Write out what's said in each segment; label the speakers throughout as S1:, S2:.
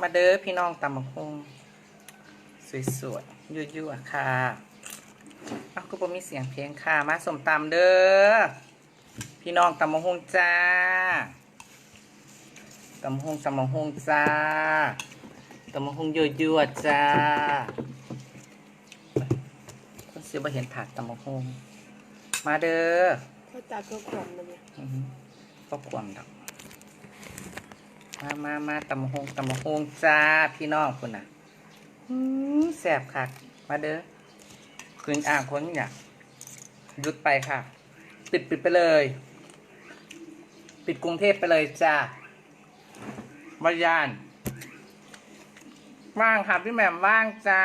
S1: มาเด้อพี่น้องตำบักฮงสวยๆยั่วๆค่ะอ้าวก็บ่มีเสียงเพลงค่ะ มาสมตำเด้อ พี่น้องตำบักฮงจ้าตำบักฮงตำบักฮงจ้าตำบักฮงยั่วๆจ้าคนเสียบ่เห็นถาดตำบักฮงมาเด้อ
S2: เขาตัดก็ขวมเลยเนี่ย
S1: อือฮึก็ควมดอก มามามาตำหงตำหงจ้าพี่น้องคุณน่ะแสบคัก มาเด้อคืนอ่างคนเนี่ยหยุดไปค่ะ ปิดปิดไปเลย ปิดกรุงเทพไปเลยจ้าบายาน ว่างค่ะพี่แหม่มว่างจ้า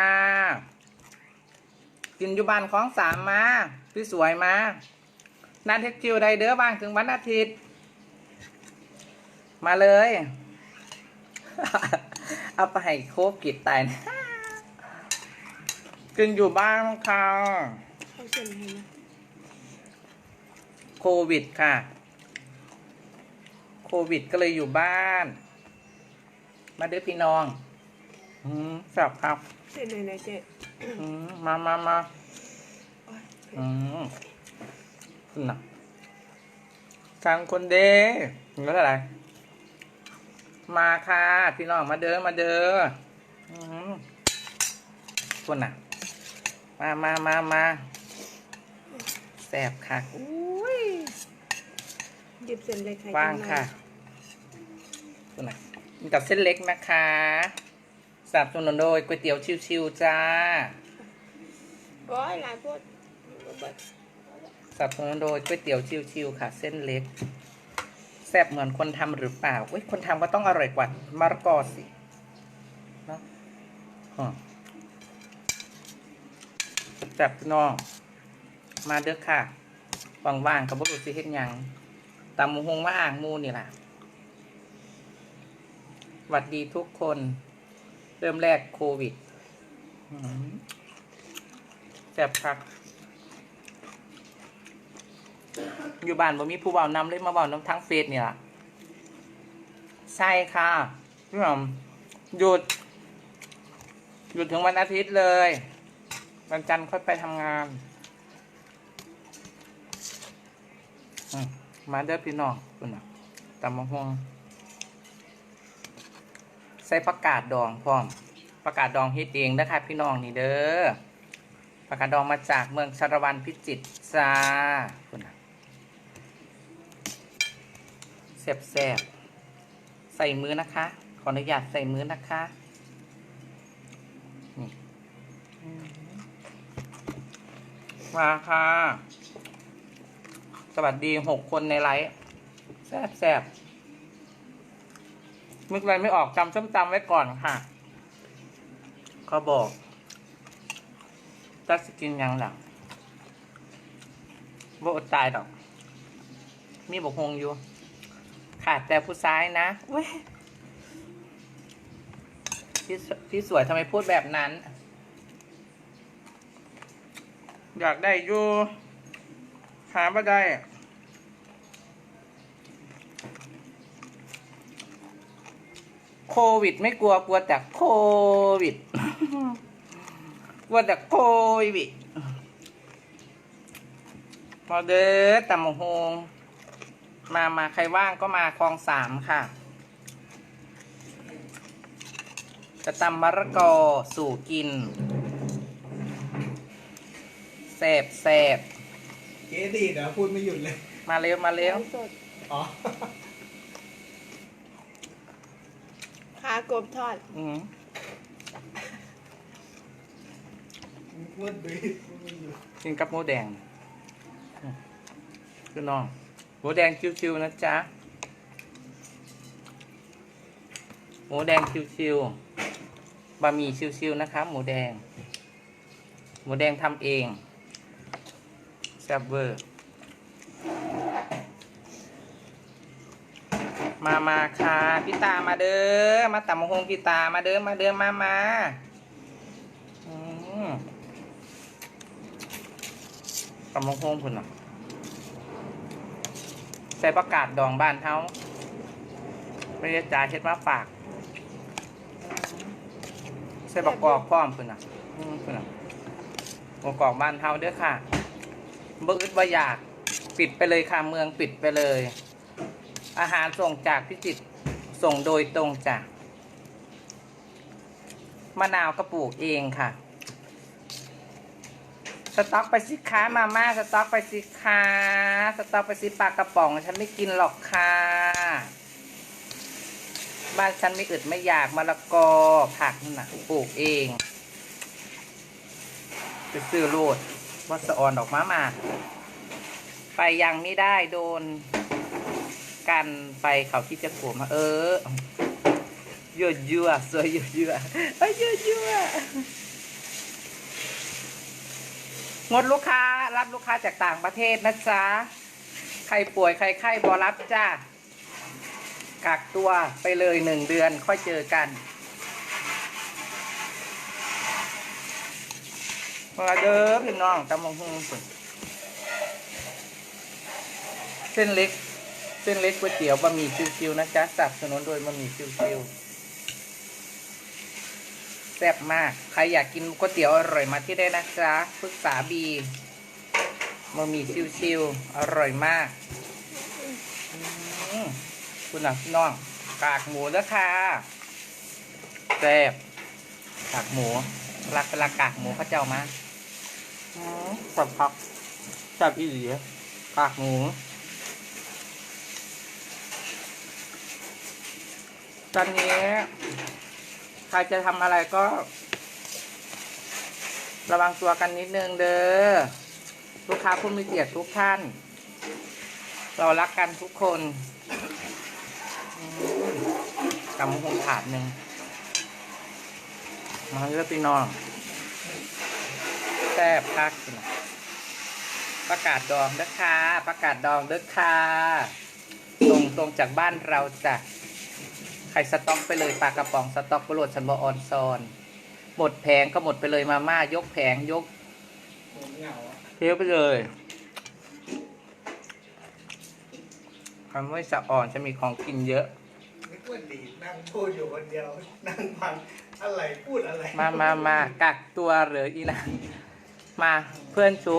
S1: กินอยู่บ้านของสามมาพี่สวยมานันเทคจิวไดเด้อว่างถึงวันอาทิตย์ มาเลย เอาไปให้โคกิดตายนะกินอยู่บ้านค่ะ
S2: เขาเซ็นให้นะ
S1: โควิดค่ะ โควิดก็เลยอยู่บ้าน มาเด้อพี่น้อง อืมสับครับ
S2: เซ็นในไหนเจ๊
S1: อืมมามามา
S2: โอ๊ย
S1: อืมน่ะทางคนเด้ก็อะไร มาค่ะ พี่น้องมาเด้อมาเด้ออืมคนน่ะ มามามามาแสบค่ะอุ้ย
S2: หยิบเซ็นเลยใคร
S1: ว่างค่ะคนน่ะมีกับเส้นเล็กนะคะสนับสนุนโดยก๋วยเตี๋ยวชิวๆจ้า
S2: โอ้ยหลายพวก
S1: สนับสนุนโดยก๋วยเตี๋ยวชิวๆค่ะ เส้นเล็กแซ่บเหมือนคนทำหรือเปล่าเว้ยคนทำก็ต้องอร่อยกว่ามะละกอสิเนาะฮะแซ่บพี่น้อง มาเด้อค่ะว่างๆกับบุรุษสิเฮ็ดยังตำหมูหงว่าอ่างมูนี่ล่ะหวัดดีทุกคน เริ่มแรกโควิดแซ่บคัก อยู่บ้านบ่มีผู้เบานำเลยมาเบานำทั้งเฟซนี่ล่ะใช่ค่ะพี่หอมหยุด หยุดถึงวันอาทิตย์เลย วันจันทร์ค่อยไปทำงานอมาเด้อพี่น้องคุณน่ะตำมะฮวงใส่ประกาศดองพร้อมประกาศดองเฮ็ดเองนะคะพี่น้องนี่เด้อประกาศดองมาจากเมืองชาละวันพิจิตรจ้าคุณน่ะ แสบแสบใส่มือนะคะ ขออนุญาตใส่มือนะคะนี่อืมาค่ะ สวัสดีหกคนในไลฟ์แสบแสบนึกอะไรไม่ออกจำส้มตำไว้ก่อนค่ะ เขาบอกจักสกินยังหลังว่าอดตายดอก มีบกฮงอยู่ ขาดแต่ผู้ซ้ายนะเว้ยพี่สพี่สวยทำไมพูดแบบนั้น อยากได้อยู่หาไม่ได้โควิดไม่กลัวกลัวแต่โควิด กลัวแต่โควิดมาเด้อตำมะฮง มามาใครว่างก็มาคลองสามค่ะ จะตำมะระกอสู่กินแสบแสบ
S3: เกดีเดี๋ยวพูดไม่หยุดเลย
S1: มาเร็วมาเร็ว
S2: ไลฟ์สด
S3: อ๋อ
S2: ขากบทอด
S1: อืม
S3: พูดดีพูดไม่หยุด
S1: กินกับหมูแดงอืมคือน้อง หมูแดงชิวๆนะจ๊ะ หมูแดงชิวๆบะหมี่ชิวๆนะคะหมูแดง หมูแดงทำเองแซ่บเวอร์มามาค่ะพี่ตามาเด้อ มาตับมะฮงพี่ตามาเด้อ มาเด้อ มามาอืมตับมะฮงคุณน่ะ ส่ประกาศดองบ้านเฮาไม่ได้จ่ายเช็ดมาฝาก ใส่บักกอกพร้อมเพิ่นน่ะอืมเพิ่นน่ะบักกอกบ้านเฮาเด้อค่ะบ่อึดบ่อยาก ปิดไปเลยค่ะเมืองปิดไปเลย อาหารส่งจากพิจิตรส่งโดยตรงจากมะนาวก็ปลูกเองค่ะ สต็อกไปสิค้ามาม่าสต็อกไปสิค้าสต็อกไปสิปลากระป๋อง ฉันไม่กินหรอกค่ะ บ้านฉันไม่อึดไม่อยากมะละกอผักนั่นะปลูกเองไปซื้อโลดวัสออนดอกมามาไปยังไม่ได้โดน กันไปเขาที่จะขวมาเออยั่วยั่วสวยยั่วยั่วเอ้ยยั่วยั่ว งดลูกค้ารับลูกค้าจากต่างประเทศนะจ๊ะใครป่วยใครไข้บอรับจ้ากักตัวไปเลยหนึ่งเดือนค่อยเจอกันมาเด้อพี่น้องตำมงหงสุดเส้นเล็ก เส้นเล็กก๋วยเตี๋ยวบะหมี่ซิวๆนะจ๊ะสนับสนุนโดยบะหมี่ซิวๆ ซ่บมาก ใครอยากกินก๋วยเตี๋ยวอร่อยมาที่ได้นะจ๊ะปรึกษาบีบะหมี่ซิวๆอร่อยมากมคุณหลักน้อง กากหมูแล้วค่ะแซ่บกากหมูรักเวลากกากหมูเขาเจ้ามาอืมสับพักสับอีหลีกากหมูตอนนี้ ครจะทำอะไรก็ ระวังตัวกันนิดนึงเด้อลูกค้าผู้มีเกียรติทุกท่าน เรารักกันทุกคนกำมะฮงถาดหนึ่งมาเลือกพี่น้องแซ่บคักนะประกาศดองเด้อค่ะประกาศดองเด้อค่ะตรงตรงจากบ้านเราจ้ะ ใครสต็อกไปเลยปลากระป๋องสต็อกไปโหลดชันบอออนซอน หมดแผงก็หมดไปเลยมาม่ายกแผงยก
S3: ผมเหงาอะ
S1: เทไปเลยคำว่าสะอ่อนจะมีของกินเยอะ
S3: นึกว่าดีนั่งพูดอยู่คนเดียว นั่งฟังอะไรพูดอะไร
S1: มามามากักตัวเหรืออีนะมาเพื่อนชู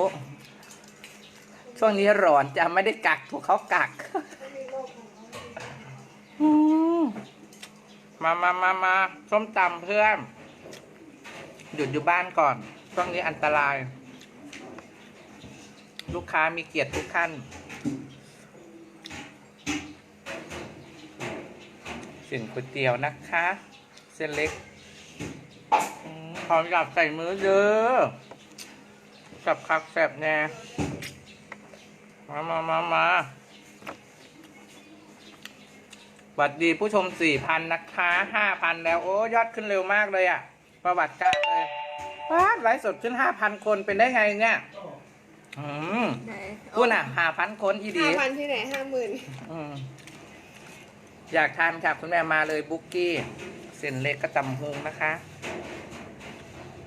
S1: ช่วงนี้ร้อนจะไม่ได้กักถูกเขากักอืม มามามามาส้มตำเพื่อน หยุดอยู่บ้านก่อน ช่วงนี้อันตราย ลูกค้ามีเกียรติทุกท่านเส้นก๋วยเตี๋ยวนะคะ เส้นเล็กอืมขออยากใส่มือเด้อสับคักแสบแน่ มามามามา วัสดีผู้ชมสี่พันนะคะห้าพันแล้วโอ้ยอดขึ้นเร็วมากเลยอะประวัติการเลยว้าดไลฟ์สดขึ้นห้าพันคนเป็นได้ไงเนี่ยอืม
S2: ไหน
S1: พูดน่ะห้าพันคนอีดี
S2: ห้าพันที่ไหนห้าหมื่น
S1: อืมอยากทานค่ะคุณแม่มาเลยบุกกี้เส้นเล็กกระตำฮุงนะคะ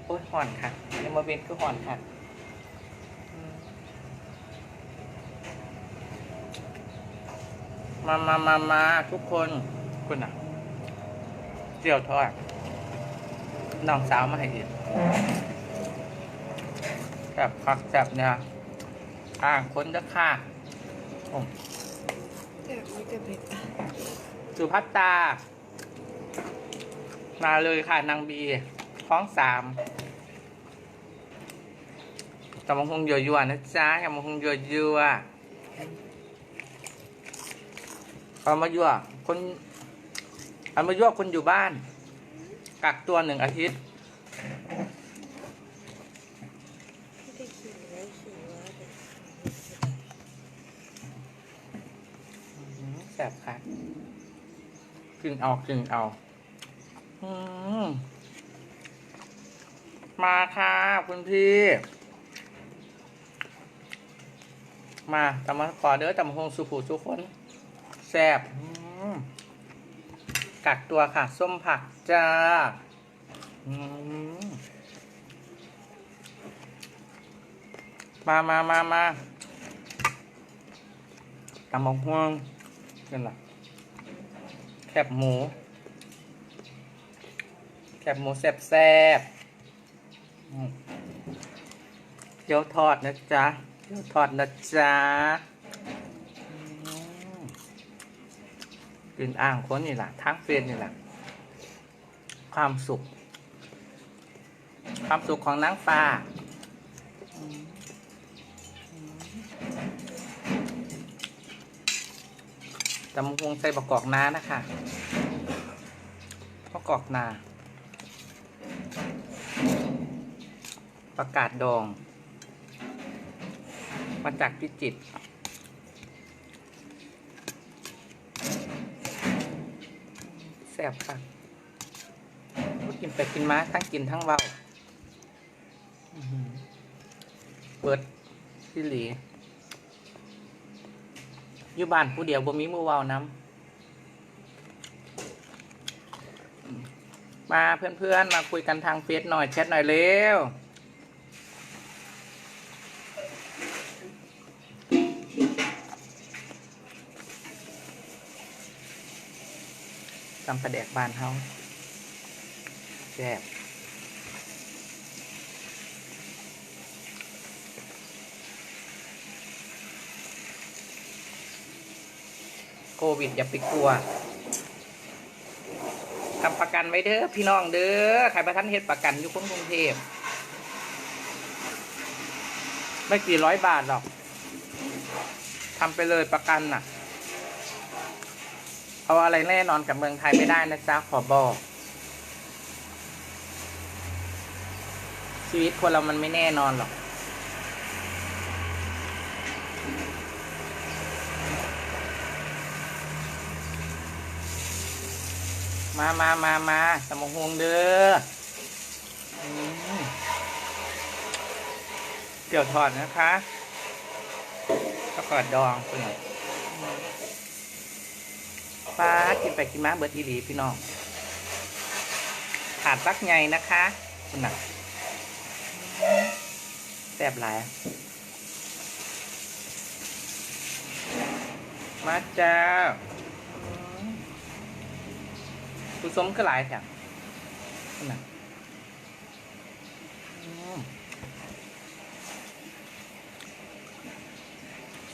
S1: โอ้ยห่อนค่ะยังมาเวนคือห่อนค่ะอืม มามามามาทุกคนคุณอะเจียวทอดน้องสาวมาให้อีกแบบผักแบบเนี่ยอ่างคนจะค่ะโอ้
S2: แต่ไม่จะเผ็ดอะ
S1: สุพัตตา มาเลยค่ะนางบีท้องสามตำมะฮงยั่วๆนะจ๊ะตำมะฮงยั่วๆ เอามายั่วคนเอามายั่วคนอยู่บ้าน กักตัวหนึ่งอาทิตย์
S2: ไม่ได้ขิงแล้วขิงว่าแต่
S1: อืมแสบค่ะกินเอากินเอา อืมมาค่ะคุณพี่ มาตำมาขอเด้อตำหงสุผูทุกคน ซ่บกักตัวค่ะ ส้มผักจ้าอมามามามาตำมงห่วงกันล่ะแคบหมู แคบหมูแซ่บแซ่บเกี๊ยวทอดนะจ๊ะเกี๊ยวทอดนะจ๊ะอืม กินอ่างคนนี่แหละทั้งเฟรนนี่แหละ ความสุข ความสุขของนางฟ้าตำฮวงใส่ประกอบนานะคะประกอบนา ประกาศดอง มาจากพิจิตร ซ่บค่ะกินไปกินมาทั้งกินทั้งเบาเปิดที่หลีอยู่บ้านผู้เดียวบ่มีมือเว้าน้ำมมาเพื่อนๆ มาคุยกันทางเฟซหน่อยแชทหน่อยเร็ว ตำประแดกบานเฮาแซ่บโควิดอย่าไปกลัวทำประกันไว้เด้อพี่น้องเด้อใครประทันเฮ็ดประกันอยู่คนกรุงเทพไม่กี่ร้อยบาทหรอกทำไปเลยประกันน่ะ เอาอะไรแน่นอนกับเมืองไทยไม่ได้นะจ๊ะขอบอก ชีวิตคนเรามันไม่แน่นอนหรอกมามามามาสมงฮวงเด้อเกี่ยวถอดนะคะก็กอดดองเปลือก ฟ้ากินไปกินมาเบิร์ทีหลีพี่น้องขาดปักไงนะคะคุณน่ะแซ่บหลาย มาจ้าอืมผู้สมก็หลายแถมคุณน่ะอืม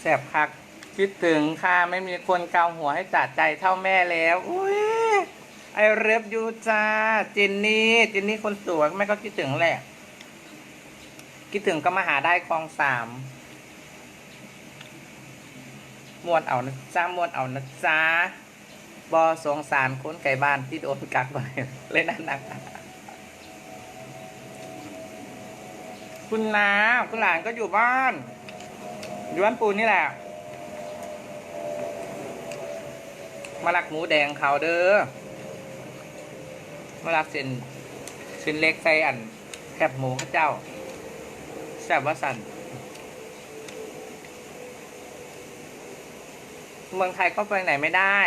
S1: แซ่บคัก คิดถึงค่ะไม่มีคนเกาหัวให้จัดใจเท่าแม่แล้วอุ้ยไอเริฟยูจ้าจินนี่จินนี่คนสวยแม่ก็คิดถึงแหละ คิดถึงก็มาหาได้คลองสามมวนเอานะจ้ามวนเอานะจ้าบอสงสารคนไก่บ้านที่โดนกักไปเล่นนั่นนะคุณนาคุณหลานก็อยู่บ้านอยู่บ้านปูนนี่แหละ มาลักหมูแดงเขาเด้อมาลักเส้นเส้นเล็กใส่อันแคบหมูข้าเจ้าแซ่บว่าสันเมืองไทยก็ไปไหนไม่ได้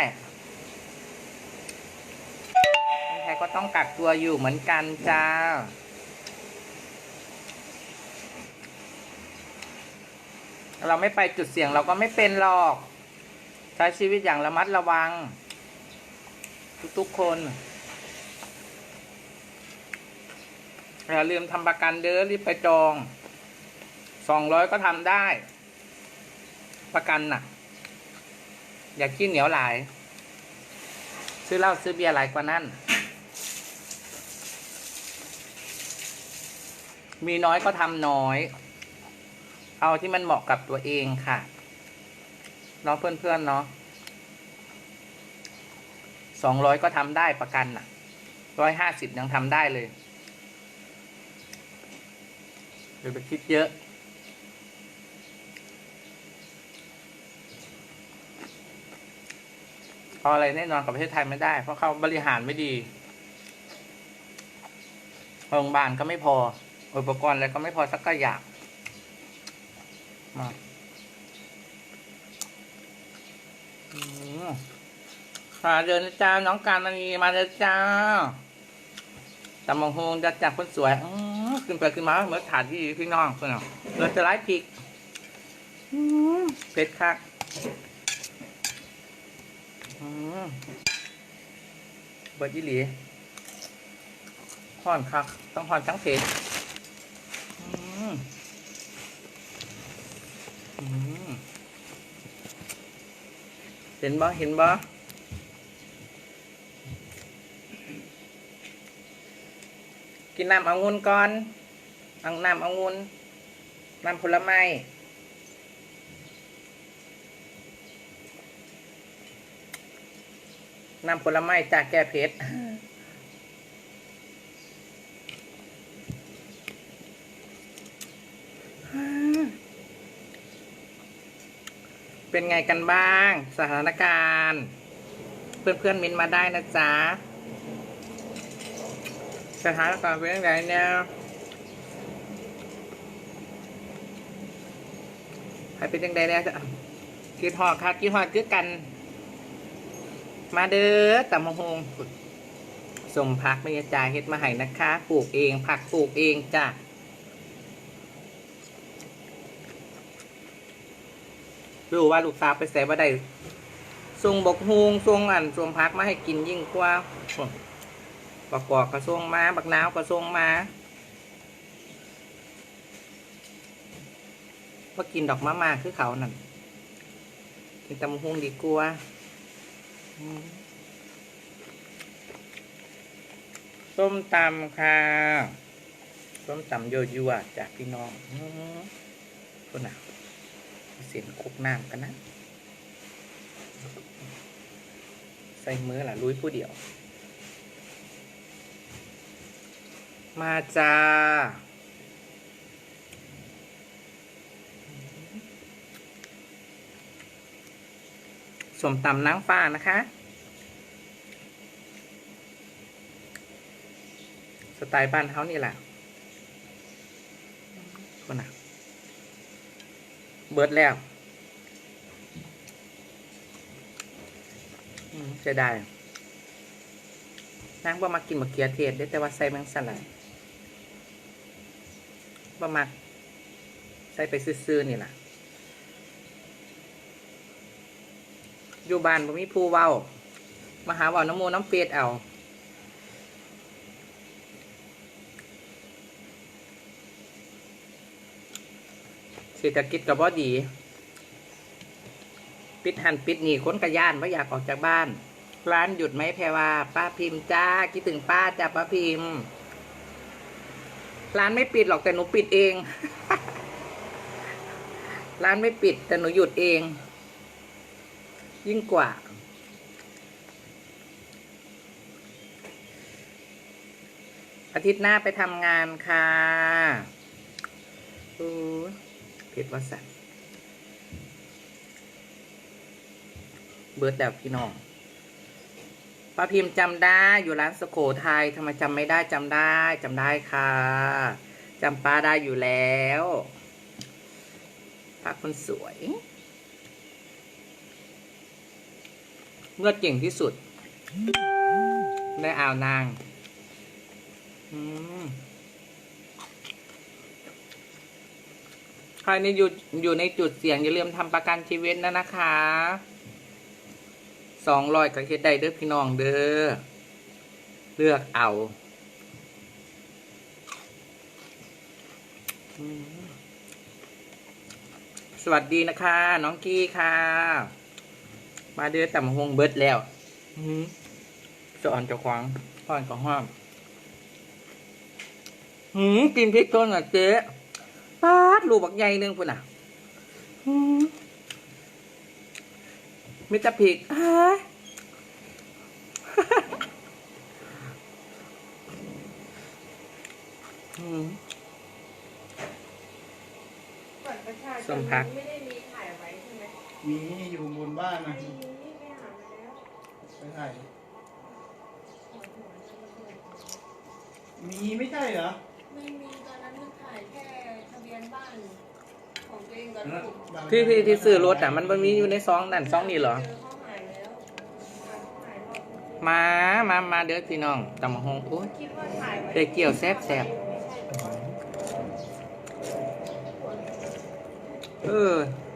S1: เมืองไทยก็ต้องกักตัวอยู่เหมือนกันจ้าเราไม่ไปจุดเสี่ยงเราก็ไม่เป็นหรอก ใช้ชีวิตอย่างระมัดระวัง ทุกๆคนอย่าลืมทำประกันเด้อรีบไปจองสองร้อยก็ทำได้ ประกันน่ะ อย่าขี้เหนียวหลาย ซื้อเหล้าซื้อเบียร์หลายกว่านั้น มีน้อยก็ทำน้อย เอาที่มันเหมาะกับตัวเองค่ะ เนาะเพื่อนๆเนาะสองร้อยก็ทำได้ประกันอะร้อยห้าสิบยังทำได้เลยเดี๋ยวไปคิดเยอะเอาอะไรแน่นอนกับประเทศไทยไม่ได้ เพราะเขาบริหารไม่ดีโรงพยาบาลก็ไม่พอ อุปกรณ์อะไรก็ไม่พอสักกอยางมา อื มาเดินจ้า น้องการมณีมาเลยจ้าตำมงฮงจะจับคนสวยอขึ้นไปขึ้นมาเหมือนถาดที่พี่น้องเพื่อนเอาเราจะไล่พริกเผ็ดคักเบิดยี่หลีห่อนคัก ต้องห่อนทั้งเพจอืมอืม เห็นบ่เห็นบ่กินน้ำองุ่นก่อนเอาน้ำองุ่นน้ำผลไม้น้ำผลไม้จากแก้เผ็ด เป็นไงกันบ้าง สถานการณ์ เพื่อนๆมินมาได้นะจ๊ะสถานการณ์เป็นยังไงเนี่ยให้เป็นยังไงเนี่ยคิดหอดครับคิดหอดคือกัน มาเด้อตำมะฮงสมพักไม่จ่ายเฮ็ดมาให้นะคะปลูกเอง ผักปลูกเองจ้ะ รู้ว่าลูกสาวไปใส่บ่ได้ส่งบกฮวงส่งอันส่งพักมาให้กินยิ่งกว่าบักกอกกระส่งมา บักนาวกระส่งมาว่ากินดอกมะม่าคือเขานั่นกินตำบักฮุงดีกว่าส้มตำค่ะส้มตำโยยัวๆจากพี่น้องอื้อหือคนน่ะ เสียนคุกน้ำกันนะ ใส่มือล่ะลุยผู้เดียว มาจ้าสมตำนางฟ้านะคะ สไตล์บ้านเขานี่แหละคนน่ะ เบิดแล้วเสียดายนางบ่มากินมะเขือเทศได้แต่ว่าใส่แมงสลัดบ่มักใส่ไปซื่อๆนี่ล่ะอยู่บ้านบ่มีผู้เว้ามาหาเว้าน้ำมูน้ำเปียดเอา เศรษฐกิจก็บ่ดี ปิดหันปิดหนีค้นกระย่านว่อยากออกจากบ้าน ร้านหยุดไหมแพรว่าป้าพิมพ์จ้าคิดถึงป้าจ้าป้าพิมพ์ ร้านไม่ปิดหรอกแต่หนูปิดเอง ร้านไม่ปิดแต่หนูหยุดเอง ยิ่งกว่าอาทิตย์หน้าไปทำงานค่ะ โอ้ยเพชรวัสันเบิร์ดแล้วพี่น้องป้าพิมพ์จำได้อยู่ร้านสโขทัยทำไมจำไม่ได้จำได้จำได้ค่ะจำป้าได้อยู่แล้วป้าคนสวยเมื่อเก่งที่สุด ได้อาวนาง อืม ใครนี่อยู่อยู่ในจุดเสี่ยงอย่าลืมทำประกันชีวิตนะนะคะสองร้อยก็เฮ็ดได้เด้อพี่น้องเด้อเลือกเอาสวัสดีนะคะ น้องกี้ค่ะ มาเด้อต่ำหงเบิดแล้วอืมจะอ่อนจะควางพ่อนก็ห้ามหืมกินพริกต้นอะเจ๊ ปาดลูกบักใหญ่หนึงพุ่นอะหืมมิตรพริกฮะอืม
S2: บัตรประชาช
S1: ส้
S2: น
S1: มพัก
S2: ไม่ได้มีถ่ายไว้ใช่ไหม
S3: มีอยู่บนบ้านนะ
S2: ไม่มีไปหามาแล้ว
S3: ไปถ่ายมีไม่ใช่เหรอ
S2: ไม่มีตอนนั้นมันถ่ายแค่ ทะเบียนบ้านของตัวเองกับถูก
S1: ที่ที่ที่ซื้อรถอะมันมันมีอยู่ในซองนั่นซองนี่เหรอ
S2: เจอเขาหายแล้วถ่ายรอบ
S1: มามามาเด้อพี่น้องตำบักหงโอ้ย
S2: คิดว่าถ่ายไว้
S1: เกี่ยวแซ่บแซ่บเออ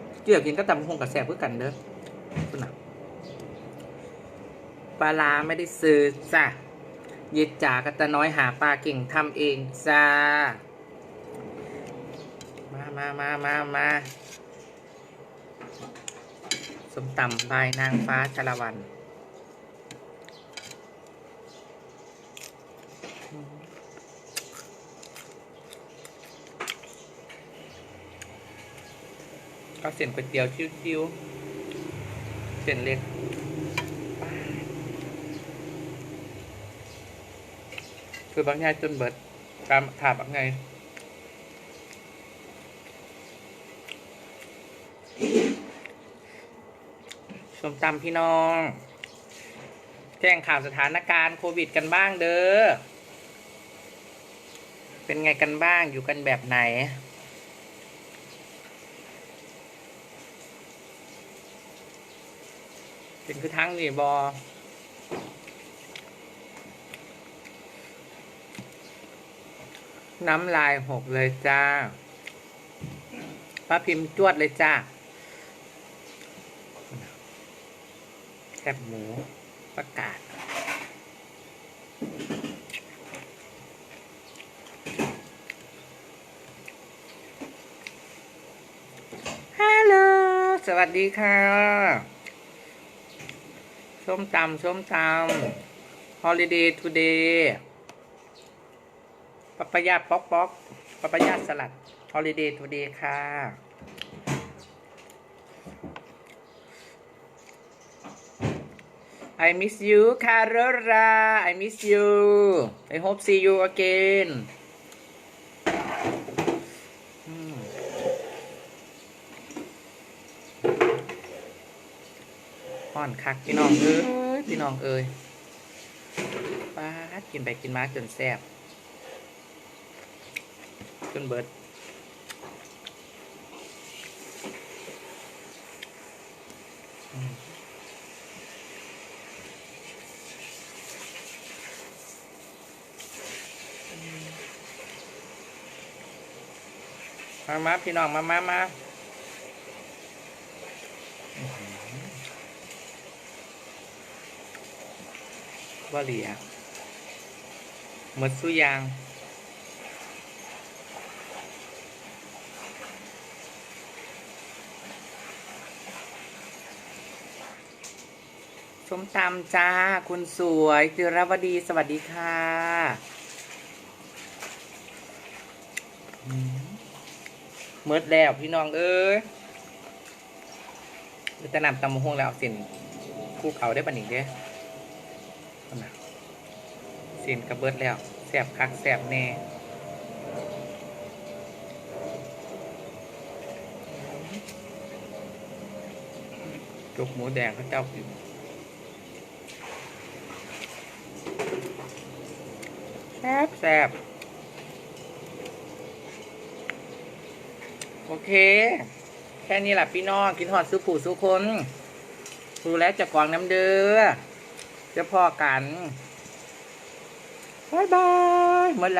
S2: ไม่ใช่
S1: เกี่ยวกินก็ตำหงกับแซ่บเพื่อกันเด้อคุณน่ะ
S2: ไม่ใช่
S1: อืม
S2: ไม่ใช่
S1: เกี่ยวกินก็ตำบักหงกับแซ่บเพื่อกันเด้อคุณน่ะปลาร้าไม่ได้ซื้อจ้ะเย็ดจ๋ากับตาน้อยหาปลาเก่งทำเองจ้า มามามามาสมต่ำบายนางฟ้าชลวัน ก็เส้นก๋วยเตี๋ยวชิวๆเส้นเล็กคือบางแง่จนเบิดตามถาบางไง ชมตำพี่น้อง แจ้งข่าวสถานการณ์โควิดกันบ้างเด้อ เป็นไงกันบ้างอยู่กันแบบไหน เป็นคือทั้งนี่บอน้ำลายหกเลยจ้าป้าพิมพ์จวดเลยจ้า แคบหมูประกาศ ฮัลโหล สวัสดีค่ะ ส้มตำส้มตำ holiday today ปะปะยาป๊อกป๊อกปะปะยาสลัด holiday today ค่ะ I miss you Carora I miss you I hope see you again อืมห่อนคักพี่น้องเอ้ยพี่น้องเอ้ยป้าดกินไปกินมาจนแซ่บจนเบิด มามาพี่น้องมามามาว่าเหลียหมดสุยางส้มตำจ้า คุณสวยจิรวดีสวัสดีค่ะ เมิดแล้วพี่น้องเอ้ยเจะนำตำมะฮวงแล้วเส้นคู่เขาได้ปะหนิเด้เอามาเส้นกระเบิดแล้วแสบคักแสบแน่จุกหมูแดงเขาเจ้าอยู่แซบแซบ โอเค แค่นี้แหละพี่น้องกินหอดซื้ผู้สู้คนดูแลจะกวางน้ำเดือจะพอกันบายบายหมดละ